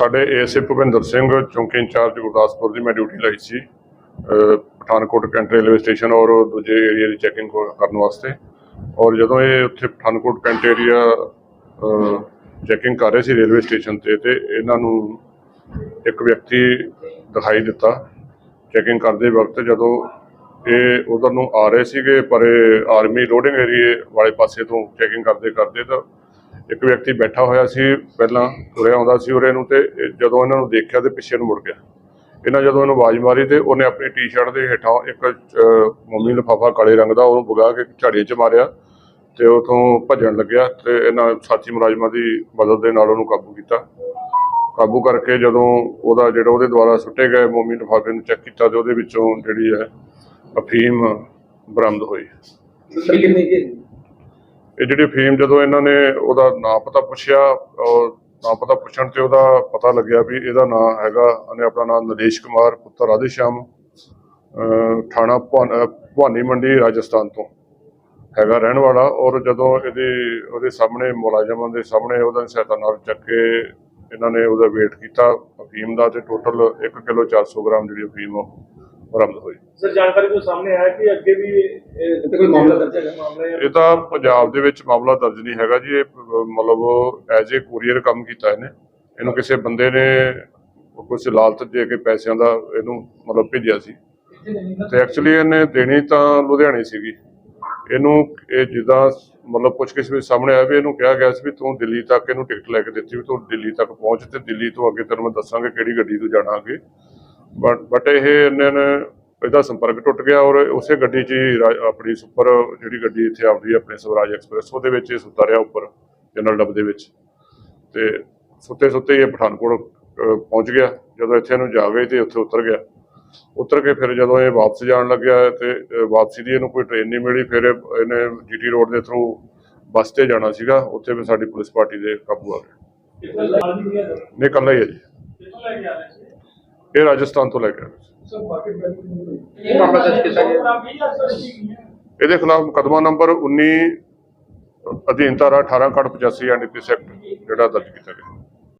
ਸਾਡੇ ਏਐਸਏ ਭੁਪਿੰਦਰ ਸਿੰਘ, ਚੌਂਕੀ ਇੰਚਾਰਜ ਗੁਰਦਾਸਪੁਰ ਦੀ ਮੈਂ ਡਿਊਟੀ ਲਾਈ ਸੀ ਪਠਾਨਕੋਟ ਕੈਂਟ ਰੇਲਵੇ ਸਟੇਸ਼ਨ ਔਰ ਦੂਜੇ ਏਰੀਆ ਦੀ ਚੈਕਿੰਗ ਕਰਨ ਵਾਸਤੇ। ਔਰ ਜਦੋਂ ਇਹ ਉੱਥੇ ਪਠਾਨਕੋਟ ਕੈਂਟ ਏਰੀਆ ਚੈਕਿੰਗ ਕਰ ਰਹੇ ਸੀ ਰੇਲਵੇ ਸਟੇਸ਼ਨ ਤੇ ਤੇ ਇਹਨਾਂ ਨੂੰ ਇੱਕ ਵਿਅਕਤੀ ਦਿਖਾਈ ਦਿੱਤਾ। ਚੈਕਿੰਗ ਕਰਦੇ ਵਕਤ ਜਦੋਂ ਇਹ ਉਧਰ ਨੂੰ ਆ ਰਹੇ ਸੀਗੇ, ਪਰ ਇਹ ਆਰਮੀ ਲੋਡਿੰਗ ਏਰੀਏ ਵਾਲੇ ਪਾਸੇ ਤੋਂ ਚੈਕਿੰਗ ਕਰਦੇ ਕਰਦੇ ਤਾਂ ਇੱਕ ਵਿਅਕਤੀ ਬੈਠਾ ਹੋਇਆ ਸੀ, ਪਹਿਲਾਂ ਤੁਰਿਆ ਆਉਂਦਾ ਸੀ ਉਰੇ ਨੂੰ ਤੇ ਜਦੋਂ ਇਹਨਾਂ ਨੂੰ ਦੇਖਿਆ ਤੇ ਪਿੱਛੇ ਨੂੰ ਮੁੜ ਗਿਆ। ਇਹਨਾਂ ਜਦੋਂ ਇਹਨੂੰ ਆਵਾਜ਼ ਮਾਰੀ ਤੇ ਉਹਨੇ ਆਪਣੀ ਟੀ-ਸ਼ਰਟ ਦੇ ਹੇਠਾਂ ਇੱਕ ਮੋਮੀ ਲਿਫਾਫਾ ਕਾਲੇ ਰੰਗ ਦਾ ਉਹਨੂੰ ਵਗਾ ਕੇ ਝਾੜੀ 'ਚ ਮਾਰਿਆ ਤੇ ਉਥੋਂ ਭੱਜਣ ਲੱਗਿਆ ਤੇ ਇਹਨਾਂ ਸਾਥੀ ਮੁਲਾਜ਼ਮਾਂ ਦੀ ਮਦਦ ਦੇ ਨਾਲ ਉਹਨੂੰ ਕਾਬੂ ਕੀਤਾ। ਕਾਬੂ ਕਰਕੇ ਜਦੋਂ ਉਹਦਾ ਜਿਹੜਾ ਉਹਦੇ ਦੁਆਰਾ ਸੁੱਟੇ ਗਏ ਮੋਮੀ ਲਿਫਾਫੇ ਨੂੰ ਚੈੱਕ ਕੀਤਾ ਤੇ ਉਹਦੇ ਵਿੱਚੋਂ ਜਿਹੜੀ ਹੈ ਅਫੀਮ ਬਰਾਮਦ ਹੋਈ। ਇਹ ਜਿਹੜੀ ਫੀਮ ਜਦੋਂ ਇਹਨਾਂ ਨੇ ਉਹਦਾ ਨਾਂ ਪਤਾ ਪੁੱਛਿਆ, ਔਰ ਨਾਂ ਪਤਾ ਪੁੱਛਣ ਤੇ ਉਹਦਾ ਪਤਾ ਲੱਗਿਆ ਵੀ ਇਹਦਾ ਨਾਂ ਹੈਗਾ, ਉਹਨੇ ਆਪਣਾ ਨਾਂ ਨਰੇਸ਼ ਕੁਮਾਰ, ਪੁੱਤਰ ਰਾਧੇ ਥਾਣਾ ਭਵਾਨੀ ਮੰਡੀ ਰਾਜਸਥਾਨ ਤੋਂ ਹੈਗਾ ਰਹਿਣ ਵਾਲਾ। ਔਰ ਜਦੋਂ ਇਹਦੇ, ਉਹਦੇ ਸਾਹਮਣੇ ਮੁਲਾਜ਼ਮਾਂ ਦੇ ਸਾਹਮਣੇ ਉਹਦਾ ਸਹਾਇਤਾ ਨਾਲ ਚੱਕ ਕੇ ਇਹਨਾਂ ਨੇ ਉਹਦਾ ਵੇਟ ਕੀਤਾ ਅਫੀਮ ਦਾ ਤੇ ਟੋਟਲ 1 ਕਿਲੋ 400 ਗ੍ਰਾਮ ਜਿਹੜੀ ਅਫੀਮ ਉਹ। ਬਰਾਮਦ ਹੋਈ। ਸਰ ਜਾਣਕਾਰੀ ਤੋਂ ਸਾਹਮਣੇ ਆਇਆ ਕਿ ਅੱਗੇ ਵੀ ਇਹ ਕੋਈ ਮਾਮਲਾ ਦਰਜ ਹੈਗਾ? ਮਾਮਲੇ ਇਹ ਤਾਂ ਪੰਜਾਬ ਦੇ ਵਿੱਚ ਮਾਮਲਾ ਦਰਜ ਨਹੀਂ ਹੈਗਾ ਜੀ। ਇਹ ਮਤਲਬ ਐਜ਼ ਏ ਕੁਰੀਅਰ ਕੰਮ ਕੀਤਾ ਇਹਨੇ। ਇਹਨੂੰ ਕਿਸੇ ਬੰਦੇ ਨੇ ਕੁਝ ਲਾਲਚ ਦੇ ਕੇ ਪੈਸਿਆਂ ਦਾ ਇਹਨੂੰ ਮਤਲਬ ਭੇਜਿਆ ਸੀ। ਤੇ ਐਕਚੁਅਲੀ ਇਹਨੇ ਦੇਣੀ ਤਾਂ ਲੁਧਿਆਣੇ ਸੀਗੀ। ਇਹਨੂੰ ਇਹ ਜਿੱਦਾਂ ਮਤਲਬ ਪੁੱਛ ਕਿਸੇ ਵਿੱਚ ਸਾਹਮਣੇ ਆਇਆ ਵੀ ਇਹਨੂੰ ਕਿਹਾ ਗਿਆ ਸੀ ਵੀ ਤੂੰ ਦਿੱਲੀ ਤੱਕ ਇਹਨੂੰ ਟਿਕਟ ਲੈ ਕੇ ਦਿੱਤੀ ਵੀ ਤੂੰ ਦਿੱਲੀ ਤੱਕ ਪਹੁੰਚ ਤੇ ਦਿੱਲੀ ਤੋਂ ਅੱਗੇ ਤੈਨੂੰ ਮੈਂ ਦੱਸਾਂਗੇ ਕਿਹੜੀ ਗੱਡੀ ਤੋਂ ਜਾਣਾ ਅੱਗੇ। ਬਟ ਬਟ ਇਹ ਇਹਨਾਂ ਨੇ ਇਹਦਾ ਸੰਪਰਕ ਟੁੱਟ ਗਿਆ ਔਰ ਉਸੇ ਗੱਡੀ 'ਚ ਹੀ ਆਪਣੀ ਸੁਪਰ ਜਿਹੜੀ ਗੱਡੀ ਇੱਥੇ ਆਉਂਦੀ ਆਪਣੇ ਸਵਰਾਜ ਐਕਸਪ੍ਰੈਸ ਉਹਦੇ ਵਿੱਚ ਇਹ ਸੁੱਤਾ ਰਿਹਾ ਉੱਪਰ ਜਨਰਲ ਡੱਬ ਦੇ ਵਿੱਚ। ਤੇ ਸੁੱਤੇ ਸੁੱਤੇ ਇਹ ਪਠਾਨਕੋਟ ਪਹੁੰਚ ਗਿਆ। ਜਦੋਂ ਇੱਥੇ ਇਹਨੂੰ ਜਾ ਗਏ ਤੇ ਉੱਥੇ ਉਤਰ ਗਿਆ। ਉਤਰ ਕੇ ਫਿਰ ਜਦੋਂ ਇਹ ਵਾਪਸ ਜਾਣ ਲੱਗਿਆ ਤੇ ਵਾਪਸੀ ਦੀ ਇਹਨੂੰ ਕੋਈ ਟ੍ਰੇਨ ਨਹੀਂ ਮਿਲੀ ਫਿਰ ਇਹ- ਇਹਨੇ ਜੀਟੀ ਰੋਡ ਦੇ ਥਰੂ ਬੱਸ ਤੇ ਜਾਣਾ ਸੀਗਾ। ਉੱਥੇ ਵੀ ਸਾਡੀ ਪੁਲਿਸ ਪਾਰਟੀ ਦੇ ਕਾਬੂ ਆ ਗਏ। ਨਹੀਂ ਇਕੱਲਾ ਹੀ ਹੈ ਜੀ। ਇਹ ਰਾਜਸਥਾਨ ਤੋਂ ਲੈ ਕੇ ਆਇਆ ਇਹਦੇ ਖਿਲਾਫ ਮੁਕੱਦਮਾ ਨੰਬਰ 19 ਅਧੀਨ ਧਾਰਾ 18 ਕੱਟ 85 ਐਂਡ ਐਕਟ ਜਿਹੜਾ ਦਰਜ ਕੀਤਾ ਗਿਆ।